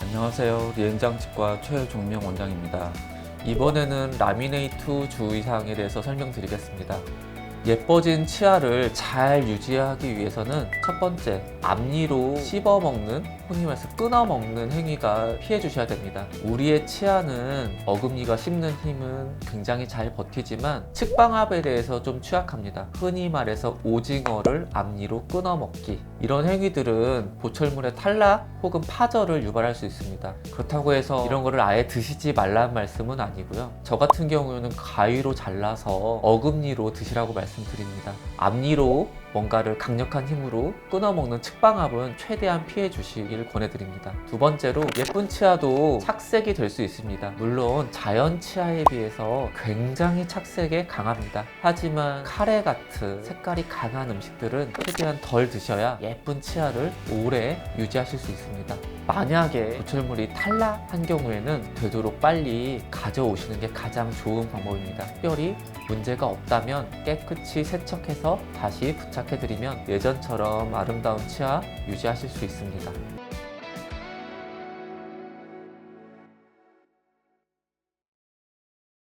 안녕하세요. 리엔장치과 최종명 원장입니다. 이번에는 라미네이트 주의사항에 대해서 설명드리겠습니다. 예뻐진 치아를 잘 유지하기 위해서는 첫 번째, 앞니로 씹어먹는, 흔히 말해서 끊어먹는 행위가 피해 주셔야 됩니다. 우리의 치아는 어금니가 씹는 힘은 굉장히 잘 버티지만 측방압에 대해서 좀 취약합니다. 흔히 말해서 오징어를 앞니로 끊어먹기 이런 행위들은 보철물의 탈락 혹은 파절을 유발할 수 있습니다. 그렇다고 해서 이런 거를 아예 드시지 말라는 말씀은 아니고요. 저 같은 경우에는 가위로 잘라서 어금니로 드시라고 말씀드립니다. 앞니로 뭔가를 강력한 힘으로 끊어먹는 측방압은 최대한 피해 주시길 권해드립니다. 두 번째로 예쁜 치아도 착색이 될 수 있습니다. 물론 자연 치아에 비해서 굉장히 착색에 강합니다. 하지만 카레 같은 색깔이 강한 음식들은 최대한 덜 드셔야 예쁜 치아를 오래 유지하실 수 있습니다. 만약에 보철물이 탈락한 경우에는 되도록 빨리 가져오시는 게 가장 좋은 방법입니다. 특별히 문제가 없다면 깨끗이 세척해서 다시 부착해드리면 예전처럼 아름다운 치아 유지하실 수 있습니다.